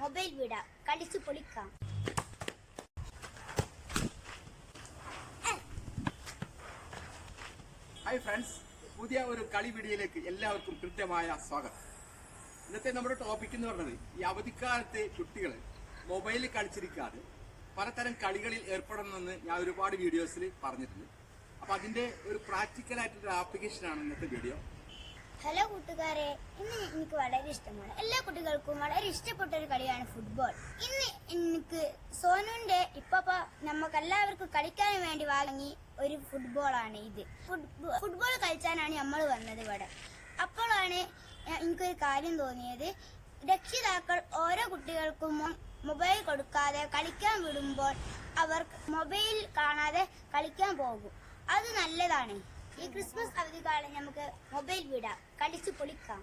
Mobile വിടാം. കളിച്ചു പൊളിക്കാം. ഹായ് ഫ്രണ്ട്സ് പുതിയ ഒരു കളി വീഡിയോയിലേക്ക് എല്ലാവർക്കും കൃത്യമായ സ്വാഗതം. ഇന്നത്തെ നമ്മുടെ ടോപ്പിക് എന്ന് പറഞ്ഞത് ഈ അവധിക്കാലത്ത് കുട്ടികൾ മൊബൈലിൽ കളിച്ചിരിക്കാതെ പലതരം കളികളിൽ ഏർപ്പെടണമെന്ന് ഞാൻ ഒരുപാട് വീഡിയോസിൽ പറഞ്ഞിട്ടുണ്ട്. അപ്പോൾ അതിന്റെ ഒരു പ്രാക്ടിക്കൽ ആയിട്ടുള്ള ആപ്ലിക്കേഷൻ ആണ് ഇന്നത്തെ വീഡിയോ ഹലോ കൂട്ടുകാരെ ഇന്ന് എനിക്ക് വളരെ ഇഷ്ടമാണ്. എല്ലാ കുട്ടികൾക്കും വളരെ ഇഷ്ടപ്പെട്ട ഒരു കളിയാണ് ഫുട്ബോൾ ഇന്ന് എനിക്ക് സോനുവിന്റെ ഇപ്പപ്പ നമുക്ക് എല്ലാവർക്കും കളിക്കാൻ വേണ്ടി വാങ്ങി ഒരു ഫുട്ബോൾ ആണ് ഇത്. ഫുട്ബോൾ കളിച്ചാനാണ് നമ്മൾ വന്നത് ഇവിടെ. അപ്പോഴാണ് എനിക്കൊരു കാര്യം തോന്നിയത്. രക്ഷിതാക്കൾ ഓരോ കുട്ടികൾക്കും മൊബൈൽ കൊടുക്കാതെ കളിക്കാൻ വിടുമ്പോൾ അവർ മൊബൈൽ കാണാതെ കളിക്കാൻ പോകും. അത് നല്ലതാണ്. ഈ ക്രിസ്മസ് അവധി നമുക്ക് മൊബൈൽ വിടാം. കളിച്ചു പൊളിക്കാം.